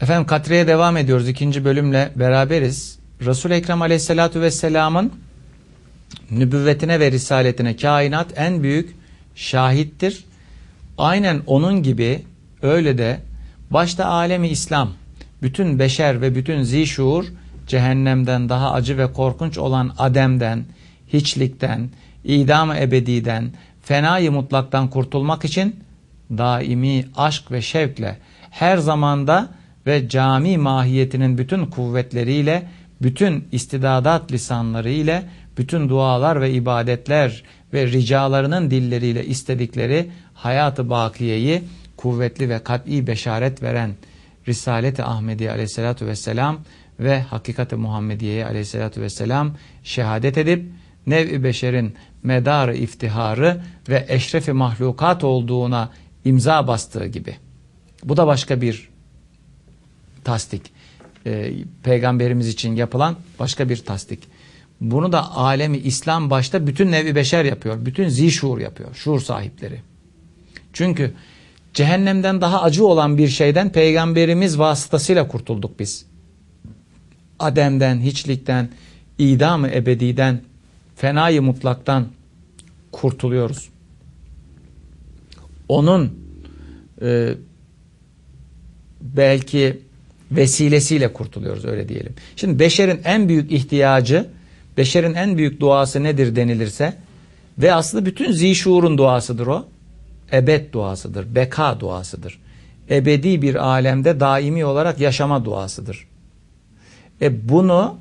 Efendim Katre'ye devam ediyoruz. ikinci bölümle beraberiz. Resul-i Ekrem Aleyhisselatü Vesselam'ın nübüvvetine ve risaletine kainat en büyük şahittir. Aynen onun gibi öyle de başta alemi İslam, bütün beşer ve bütün zişuur cehennemden daha acı ve korkunç olan ademden, hiçlikten, idam-ı ebediden, fenayı mutlaktan kurtulmak için daimi aşk ve şevkle her zamanda ve cami mahiyetinin bütün kuvvetleriyle, bütün istidadat lisanlarıyla, bütün dualar ve ibadetler ve ricalarının dilleriyle istedikleri hayatı bakiyeyi kuvvetli ve kat'i beşaret veren Risalet-i Ahmediye aleyhissalatu vesselam ve Hakikat-ı Muhammediye'ye aleyhissalatu vesselam şehadet edip nev-i beşerin medarı iftiharı ve eşrefi mahlukat olduğuna imza bastığı gibi. Bu da başka bir tasdik. Ee, Peygamberimiz için yapılan başka bir tasdik. Bunu da alemi İslam başta bütün nevi beşer yapıyor. Bütün zişuur yapıyor. Şuur sahipleri. Çünkü cehennemden daha acı olan bir şeyden peygamberimiz vasıtasıyla kurtulduk biz. Adem'den, hiçlikten, idam-ı ebediden, fenayı mutlaktan kurtuluyoruz. Onun e, belki vesilesiyle kurtuluyoruz öyle diyelim. Şimdi beşerin en büyük ihtiyacı, beşerin en büyük duası nedir denilirse ve aslında bütün zişuurun duasıdır o. Ebed duasıdır, beka duasıdır. Ebedi bir alemde daimi olarak yaşama duasıdır. E bunu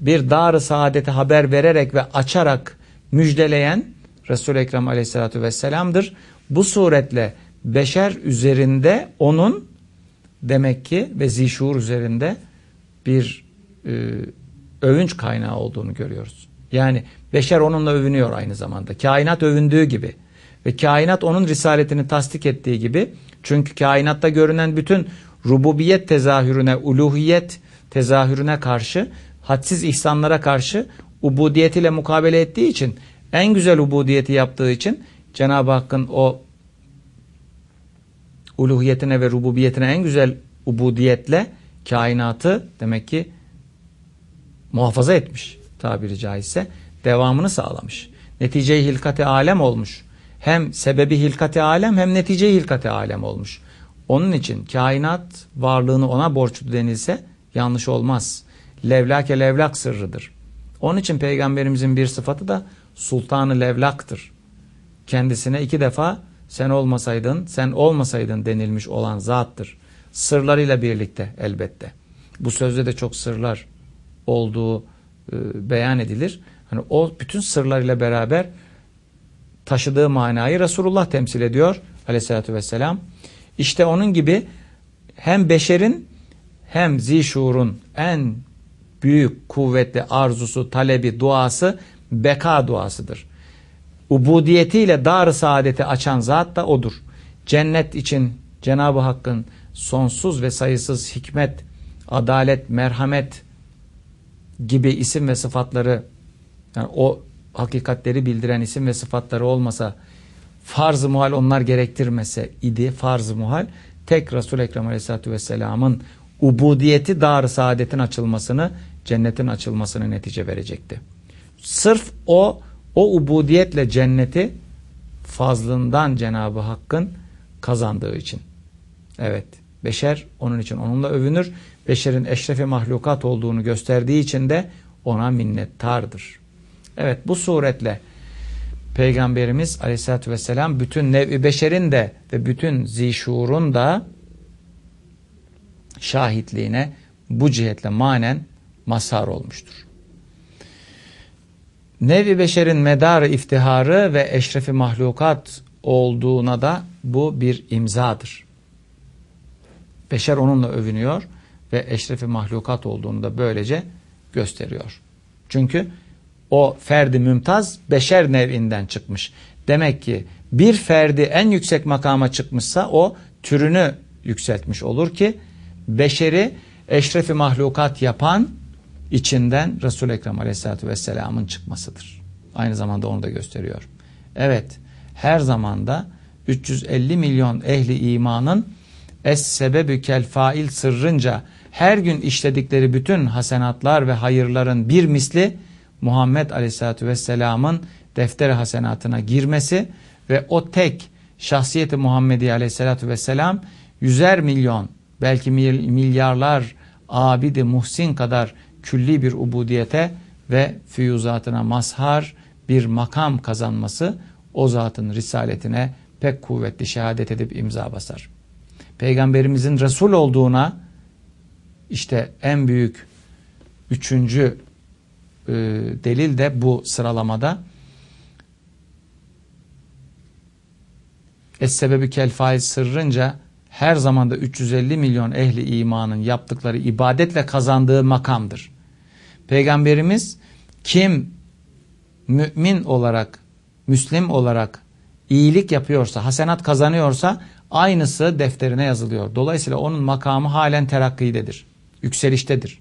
bir dar-ı saadete haber vererek ve açarak müjdeleyen Resul-i Ekrem aleyhissalatü vesselam'dır. Bu suretle beşer üzerinde onun demek ki ve zişuur üzerinde bir e, övünç kaynağı olduğunu görüyoruz. Yani beşer onunla övünüyor aynı zamanda. Kainat övündüğü gibi ve kainat onun risaletini tasdik ettiği gibi çünkü kainatta görünen bütün rububiyet tezahürüne, uluhiyet tezahürüne karşı, hadsiz ihsanlara karşı ubudiyetiyle mukabele ettiği için, en güzel ubudiyeti yaptığı için Cenab-ı Hakk'ın o uluhiyetine ve rububiyetine en güzel ubudiyetle kainatı demek ki muhafaza etmiş tabiri caizse. Devamını sağlamış. Netice-i hilkati alem olmuş. Hem sebebi hilkati alem hem netice hilkati alem olmuş. Onun için kainat varlığını ona borçlu denilse yanlış olmaz. Levlake levlak sırrıdır. Onun için peygamberimizin bir sıfatı da sultanı levlaktır. Kendisine iki defa sen olmasaydın, sen olmasaydın denilmiş olan zattır. Sırlarıyla birlikte elbette. Bu sözde de çok sırlar olduğu e, beyan edilir. Hani o bütün sırlarıyla beraber taşıdığı manayı Resulullah temsil ediyor aleyhissalatü vesselam. İşte onun gibi hem beşerin hem zişurun en büyük kuvvetli arzusu, talebi, duası beka duasıdır. Ubudiyetiyle dar saadeti açan zat da odur. Cennet için Cenab-ı Hakk'ın sonsuz ve sayısız hikmet, adalet, merhamet gibi isim ve sıfatları yani o hakikatleri bildiren isim ve sıfatları olmasa farz-ı muhal onlar gerektirmese idi farz-ı muhal tek Resul Ekrem Aleyhisselatü Vesselam'ın ubudiyeti dar saadetin açılmasını cennetin açılmasını netice verecekti. Sırf o o ubudiyetle cenneti fazlından Cenab-ı Hakk'ın kazandığı için. Evet. Beşer onun için onunla övünür. Beşerin eşrefi mahlukat olduğunu gösterdiği için de ona minnettardır. Evet bu suretle Peygamberimiz aleyhissalatü vesselam bütün nev beşerin de ve bütün zişurun da şahitliğine bu cihetle manen mazhar olmuştur. Nevi beşerin medarı iftiharı ve eşrefi mahlukat olduğuna da bu bir imzadır. Beşer onunla övünüyor ve eşrefi mahlukat olduğunu da böylece gösteriyor. Çünkü o ferdi mümtaz beşer nevinden çıkmış. Demek ki bir ferdi en yüksek makama çıkmışsa o türünü yükseltmiş olur ki beşeri eşrefi mahlukat yapan içinden Resul-i Ekrem Aleyhisselatü Vesselam'ın çıkmasıdır. Aynı zamanda onu da gösteriyor. Evet her zamanda 350 milyon ehli imanın Es sebebü kel fail sırrınca her gün işledikleri bütün hasenatlar ve hayırların bir misli Muhammed Aleyhisselatü Vesselam'ın defter hasenatına girmesi ve o tek şahsiyeti Muhammedi Aleyhisselatü Vesselam yüzer milyon belki milyarlar abidi muhsin kadar külli bir ubudiyete ve füyuzatına mazhar bir makam kazanması o zatın risaletine pek kuvvetli şehadet edip imza basar. Peygamberimizin Resul olduğuna işte en büyük üçüncü e, delil de bu sıralamada Es sebebi kel faiz sırrınca her zamanda 350 milyon ehli imanın yaptıkları ibadetle kazandığı makamdır. Peygamberimiz kim mümin olarak, müslim olarak iyilik yapıyorsa, hasenat kazanıyorsa aynısı defterine yazılıyor. Dolayısıyla onun makamı halen terakkidedir, yükseliştedir.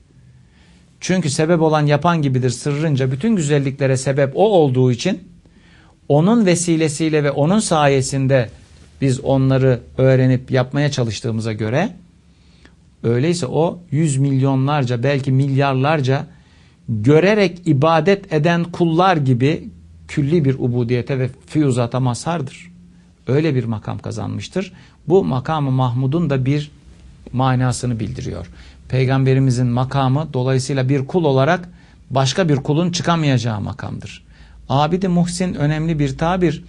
Çünkü sebep olan yapan gibidir sırrınca bütün güzelliklere sebep o olduğu için onun vesilesiyle ve onun sayesinde biz onları öğrenip yapmaya çalıştığımıza göre öyleyse o yüz milyonlarca belki milyarlarca görerek ibadet eden kullar gibi külli bir ubudiyete ve füyuzata mazhardır. Öyle bir makam kazanmıştır. Bu makamı Mahmud'un da bir manasını bildiriyor. Peygamberimizin makamı dolayısıyla bir kul olarak başka bir kulun çıkamayacağı makamdır. Abidi Muhsin önemli bir tabir.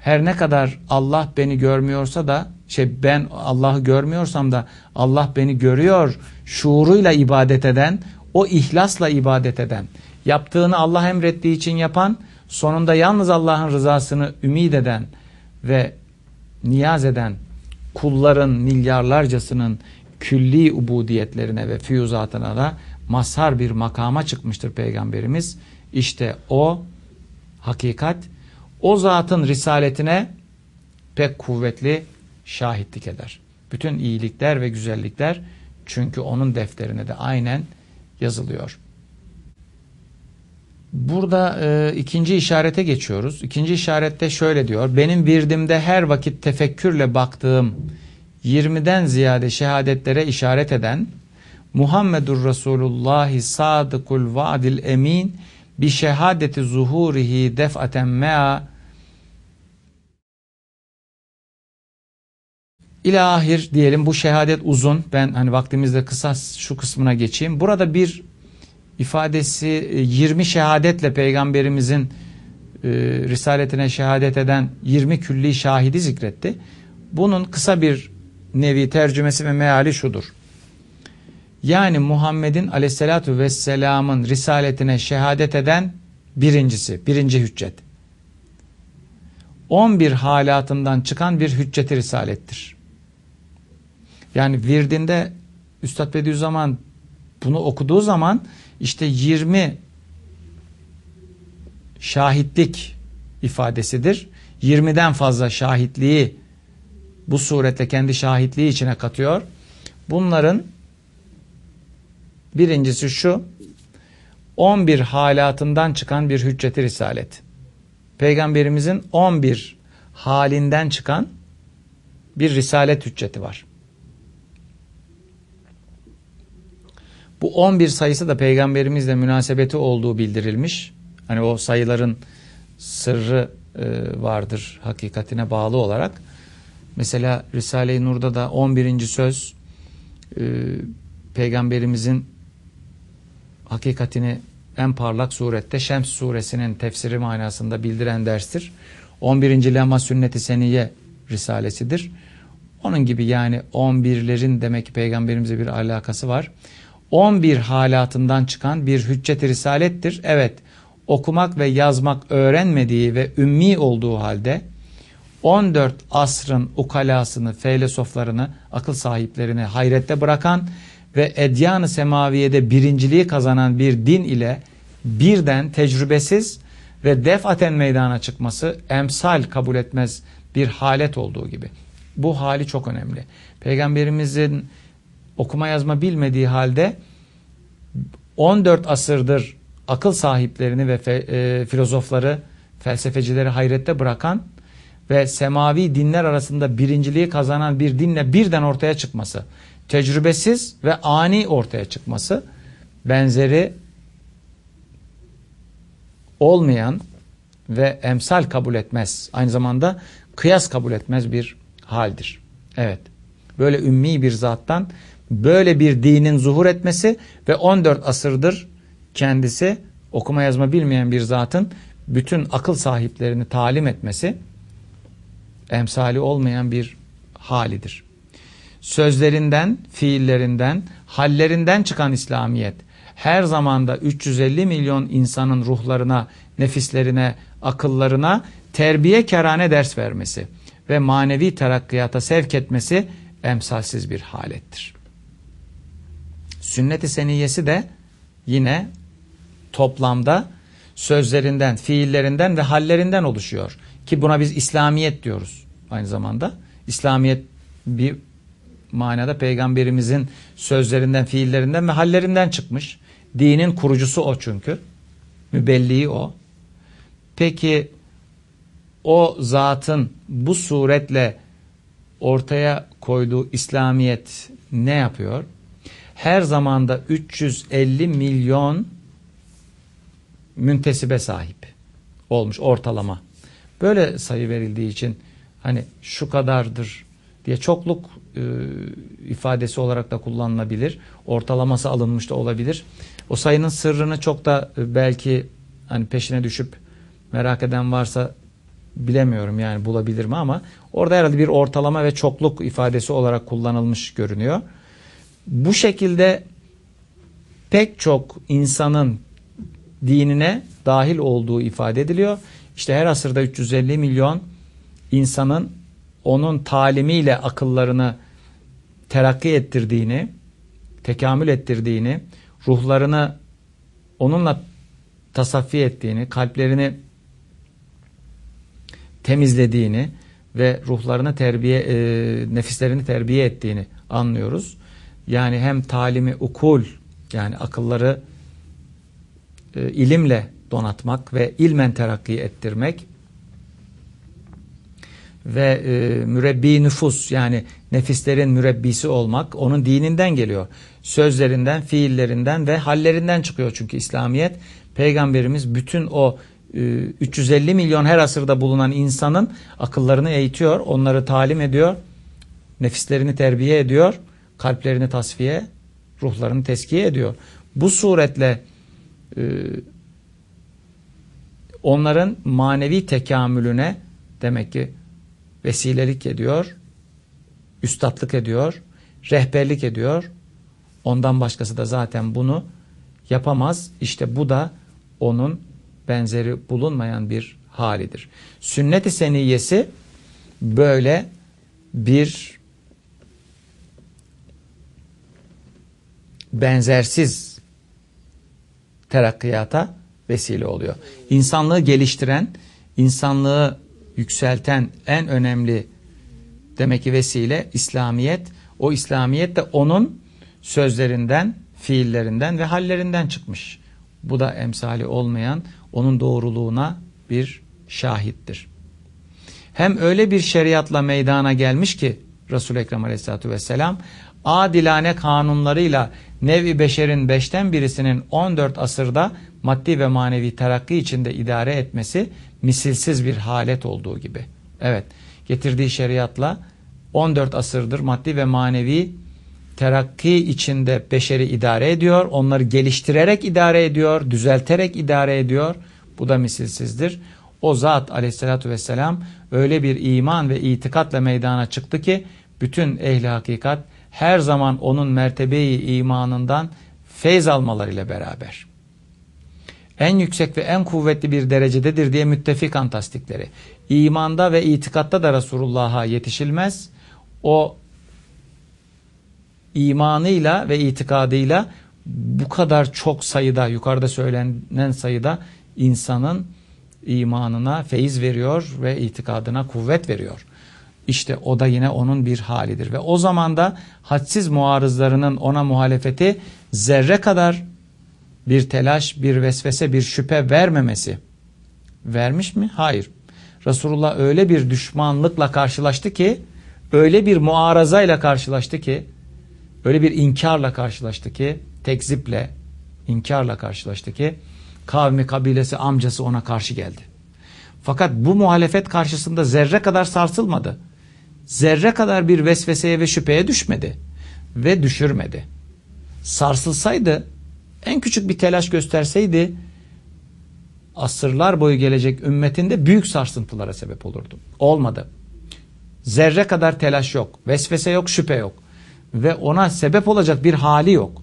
Her ne kadar Allah beni görmüyorsa da şey ben Allah'ı görmüyorsam da Allah beni görüyor şuuruyla ibadet eden, o ihlasla ibadet eden, yaptığını Allah emrettiği için yapan, sonunda yalnız Allah'ın rızasını ümit eden ve niyaz eden kulların milyarlarcasının külli ubudiyetlerine ve füyuzatına da mazhar bir makama çıkmıştır Peygamberimiz. İşte o hakikat o zatın risaletine pek kuvvetli şahitlik eder. Bütün iyilikler ve güzellikler çünkü onun defterine de aynen yazılıyor. Burada e, ikinci işarete geçiyoruz. İkinci işarette şöyle diyor. Benim birdimde her vakit tefekkürle baktığım 20'den ziyade şehadetlere işaret eden Muhammedur Resulullah sadıkul vaadil emin bi şehadeti zuhurihi def'aten mea İlahir diyelim bu şehadet uzun. Ben hani vaktimizde kısa şu kısmına geçeyim. Burada bir ifadesi 20 e, şehadetle peygamberimizin e, risaletine şehadet eden 20 külli şahidi zikretti. Bunun kısa bir nevi tercümesi ve meali şudur. Yani Muhammed'in aleyhissalatu vesselamın risaletine şehadet eden birincisi, birinci hüccet. 11 halatından çıkan bir hücceti risalettir. Yani virdinde Üstad Bediüzzaman bunu okuduğu zaman işte 20 şahitlik ifadesidir. 20'den fazla şahitliği bu surette kendi şahitliği içine katıyor. Bunların birincisi şu 11 halatından çıkan bir hücceti risalet. Peygamberimizin 11 halinden çıkan bir risalet hücceti var. Bu 11 sayısı da peygamberimizle münasebeti olduğu bildirilmiş. Hani o sayıların sırrı e, vardır hakikatine bağlı olarak. Mesela Risale-i Nur'da da 11. söz e, peygamberimizin hakikatini en parlak surette Şems suresinin tefsiri manasında bildiren derstir. 11. Lema Sünnet-i Seniye risalesidir. Onun gibi yani 11'lerin demek ki peygamberimize bir alakası var. 11 halatından çıkan bir hüccet-i risalettir. Evet okumak ve yazmak öğrenmediği ve ümmi olduğu halde 14 asrın ukalasını, filozoflarını, akıl sahiplerini hayrette bırakan ve edyan-ı semaviyede birinciliği kazanan bir din ile birden tecrübesiz ve defaten meydana çıkması emsal kabul etmez bir halet olduğu gibi. Bu hali çok önemli. Peygamberimizin okuma yazma bilmediği halde 14 asırdır akıl sahiplerini ve fe, e, filozofları, felsefecileri hayrette bırakan ve semavi dinler arasında birinciliği kazanan bir dinle birden ortaya çıkması, tecrübesiz ve ani ortaya çıkması, benzeri olmayan ve emsal kabul etmez. Aynı zamanda kıyas kabul etmez bir haldir. Evet. Böyle ümmi bir zattan böyle bir dinin zuhur etmesi ve 14 asırdır kendisi okuma yazma bilmeyen bir zatın bütün akıl sahiplerini talim etmesi emsali olmayan bir halidir. Sözlerinden, fiillerinden, hallerinden çıkan İslamiyet her zamanda 350 milyon insanın ruhlarına, nefislerine, akıllarına terbiye kerane ders vermesi ve manevi terakkiyata sevk etmesi emsalsiz bir halettir. Sünnet-i seniyesi de yine toplamda sözlerinden, fiillerinden ve hallerinden oluşuyor. Ki buna biz İslamiyet diyoruz aynı zamanda. İslamiyet bir manada peygamberimizin sözlerinden, fiillerinden ve hallerinden çıkmış. Dinin kurucusu o çünkü. Mübelliği o. Peki o zatın bu suretle ortaya koyduğu İslamiyet ne yapıyor? Her zamanda 350 milyon müntesibe sahip olmuş ortalama. Böyle sayı verildiği için hani şu kadardır diye çokluk e, ifadesi olarak da kullanılabilir. Ortalaması alınmış da olabilir. O sayının sırrını çok da e, belki hani peşine düşüp merak eden varsa bilemiyorum yani bulabilir mi ama orada herhalde bir ortalama ve çokluk ifadesi olarak kullanılmış görünüyor. Bu şekilde pek çok insanın dinine dahil olduğu ifade ediliyor. İşte her asırda 350 milyon insanın onun talimiyle akıllarını terakki ettirdiğini, tekamül ettirdiğini, ruhlarını onunla tasaffi ettiğini, kalplerini temizlediğini ve ruhlarını terbiye, e, nefislerini terbiye ettiğini anlıyoruz. Yani hem talimi ukul yani akılları e, ilimle donatmak ve ilmen terakki ettirmek ve e, mürebbi nüfus yani nefislerin mürebbisi olmak onun dininden geliyor. Sözlerinden, fiillerinden ve hallerinden çıkıyor çünkü İslamiyet peygamberimiz bütün o 350 e, milyon her asırda bulunan insanın akıllarını eğitiyor, onları talim ediyor, nefislerini terbiye ediyor, kalplerini tasfiye, ruhlarını teskiye ediyor. Bu suretle e, onların manevi tekamülüne demek ki vesilelik ediyor, üstatlık ediyor, rehberlik ediyor. Ondan başkası da zaten bunu yapamaz. İşte bu da onun benzeri bulunmayan bir halidir. Sünnet-i seniyesi böyle bir benzersiz terakkiyata vesile oluyor. İnsanlığı geliştiren, insanlığı yükselten en önemli demek ki vesile İslamiyet. O İslamiyet de onun sözlerinden, fiillerinden ve hallerinden çıkmış. Bu da emsali olmayan onun doğruluğuna bir şahittir. Hem öyle bir şeriatla meydana gelmiş ki Resul-i Ekrem Aleyhisselatü Vesselam adilane kanunlarıyla nevi beşerin beşten birisinin 14 asırda maddi ve manevi terakki içinde idare etmesi misilsiz bir halet olduğu gibi. Evet getirdiği şeriatla 14 asırdır maddi ve manevi terakki içinde beşeri idare ediyor. Onları geliştirerek idare ediyor, düzelterek idare ediyor. Bu da misilsizdir. O zat aleyhissalatü vesselam öyle bir iman ve itikatla meydana çıktı ki bütün ehli hakikat her zaman onun mertebeyi imanından feyz almalarıyla beraber en yüksek ve en kuvvetli bir derecededir diye müttefikan tasdikleri. İmanda ve itikatta da Resulullah'a yetişilmez. O imanıyla ve itikadıyla bu kadar çok sayıda yukarıda söylenen sayıda insanın imanına feyiz veriyor ve itikadına kuvvet veriyor. İşte o da yine onun bir halidir ve o zaman da hadsiz muarızlarının ona muhalefeti zerre kadar bir telaş, bir vesvese, bir şüphe vermemesi. Vermiş mi? Hayır. Resulullah öyle bir düşmanlıkla karşılaştı ki, öyle bir muarazayla karşılaştı ki, öyle bir inkarla karşılaştı ki, tekziple, inkarla karşılaştı ki, kavmi, kabilesi, amcası ona karşı geldi. Fakat bu muhalefet karşısında zerre kadar sarsılmadı. Zerre kadar bir vesveseye ve şüpheye düşmedi. Ve düşürmedi. Sarsılsaydı, en küçük bir telaş gösterseydi, asırlar boyu gelecek ümmetinde büyük sarsıntılara sebep olurdu. Olmadı. Zerre kadar telaş yok. Vesvese yok, şüphe yok. Ve ona sebep olacak bir hali yok.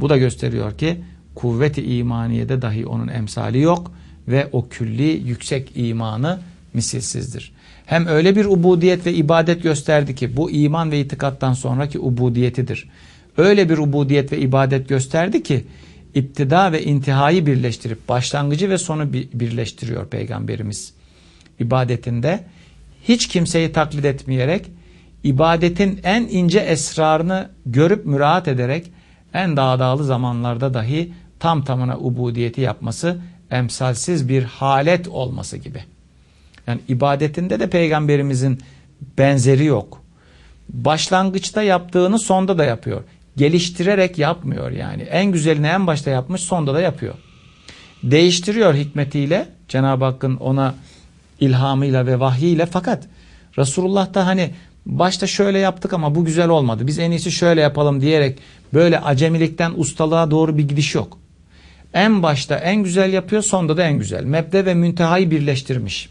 Bu da gösteriyor ki kuvveti imaniyede dahi onun emsali yok ve o külli yüksek imanı misilsizdir. Hem öyle bir ubudiyet ve ibadet gösterdi ki bu iman ve itikattan sonraki ubudiyetidir. Öyle bir ubudiyet ve ibadet gösterdi ki iptida ve intihayı birleştirip başlangıcı ve sonu birleştiriyor Peygamberimiz. ibadetinde hiç kimseyi taklit etmeyerek ibadetin en ince esrarını görüp müraat ederek en dağdağlı zamanlarda dahi tam tamına ubudiyeti yapması emsalsiz bir halet olması gibi. Yani ibadetinde de peygamberimizin benzeri yok. Başlangıçta yaptığını sonda da yapıyor. Geliştirerek yapmıyor yani. En güzelini en başta yapmış sonda da yapıyor. Değiştiriyor hikmetiyle Cenab-ı Hakk'ın ona ilhamıyla ve vahyiyle fakat Resulullah da hani başta şöyle yaptık ama bu güzel olmadı. Biz en iyisi şöyle yapalım diyerek böyle acemilikten ustalığa doğru bir gidiş yok. En başta en güzel yapıyor sonda da en güzel. Mebde ve müntehayı birleştirmiş.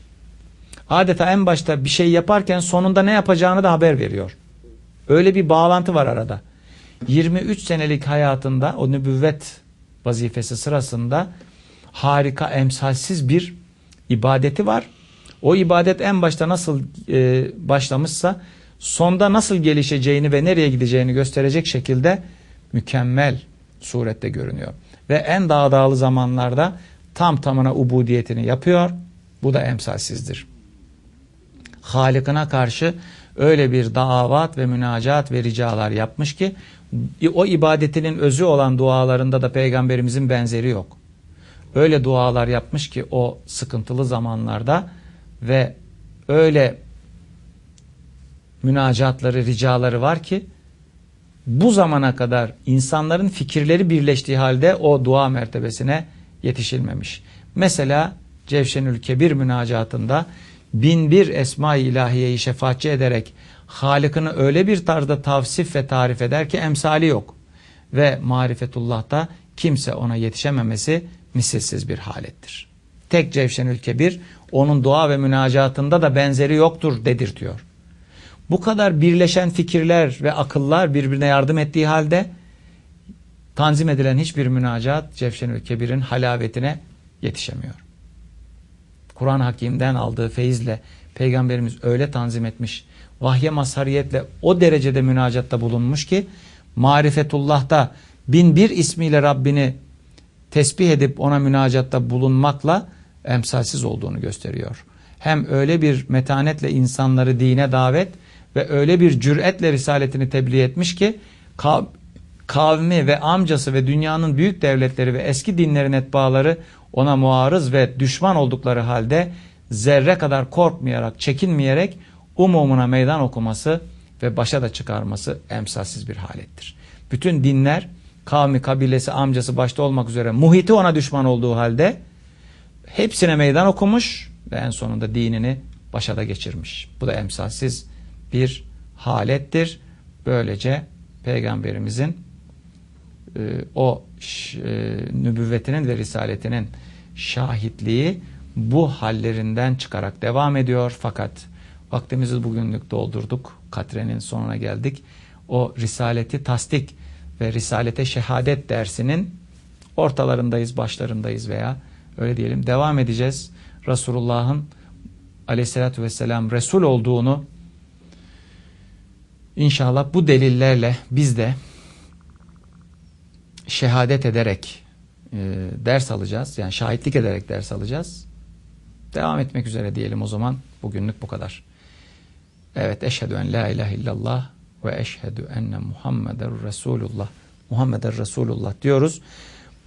Adeta en başta bir şey yaparken sonunda ne yapacağını da haber veriyor. Öyle bir bağlantı var arada. 23 senelik hayatında o nübüvvet vazifesi sırasında harika emsalsiz bir ibadeti var. O ibadet en başta nasıl e, başlamışsa sonda nasıl gelişeceğini ve nereye gideceğini gösterecek şekilde mükemmel surette görünüyor. Ve en dağdağlı zamanlarda tam tamına ubudiyetini yapıyor. Bu da emsalsizdir. Halikına karşı öyle bir davat ve münacat ve ricalar yapmış ki o ibadetinin özü olan dualarında da peygamberimizin benzeri yok. Öyle dualar yapmış ki o sıkıntılı zamanlarda ve öyle münacatları, ricaları var ki bu zamana kadar insanların fikirleri birleştiği halde o dua mertebesine yetişilmemiş. Mesela Cevşenül Kebir münacatında bin bir esma-i ilahiyeyi şefaatçi ederek Halık'ını öyle bir tarzda tavsif ve tarif eder ki emsali yok. Ve marifetullah'ta kimse ona yetişememesi misilsiz bir halettir. Tek Cevşenül Kebir onun dua ve münacatında da benzeri yoktur dedirtiyor. Bu kadar birleşen fikirler ve akıllar birbirine yardım ettiği halde tanzim edilen hiçbir münacat Cevşenül Kebir'in halavetine yetişemiyor. Kur'an Hakim'den aldığı feyizle Peygamberimiz öyle tanzim etmiş, vahye mazhariyetle o derecede münacatta bulunmuş ki marifetullah'ta bin bir ismiyle Rabbini tesbih edip ona münacatta bulunmakla emsalsiz olduğunu gösteriyor. Hem öyle bir metanetle insanları dine davet ve öyle bir cüretle risaletini tebliğ etmiş ki kavmi ve amcası ve dünyanın büyük devletleri ve eski dinlerin etbaları ona muarız ve düşman oldukları halde zerre kadar korkmayarak, çekinmeyerek umumuna meydan okuması ve başa da çıkarması emsalsiz bir halettir. Bütün dinler kavmi, kabilesi, amcası başta olmak üzere muhiti ona düşman olduğu halde hepsine meydan okumuş ve en sonunda dinini başa da geçirmiş. Bu da emsalsiz bir halettir. Böylece peygamberimizin e, o e, nübüvvetinin ve risaletinin şahitliği bu hallerinden çıkarak devam ediyor. Fakat vaktimizi bugünlük doldurduk. Katrenin sonuna geldik. O risaleti tasdik ve risalete şehadet dersinin ortalarındayız, başlarındayız veya öyle diyelim devam edeceğiz. Resulullah'ın aleyhissalatü vesselam Resul olduğunu İnşallah bu delillerle biz de şehadet ederek e, ders alacağız. Yani şahitlik ederek ders alacağız. Devam etmek üzere diyelim o zaman. Bugünlük bu kadar. Evet eşhedü en la ilahe illallah ve eşhedü enne Muhammeden Resulullah. Muhammeden Resulullah diyoruz.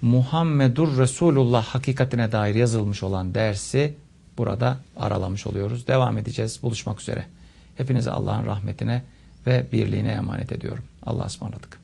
Muhammedur Resulullah hakikatine dair yazılmış olan dersi burada aralamış oluyoruz. Devam edeceğiz. Buluşmak üzere. Hepinizi Allah'ın rahmetine ve birliğine emanet ediyorum. Allah'a ısmarladık.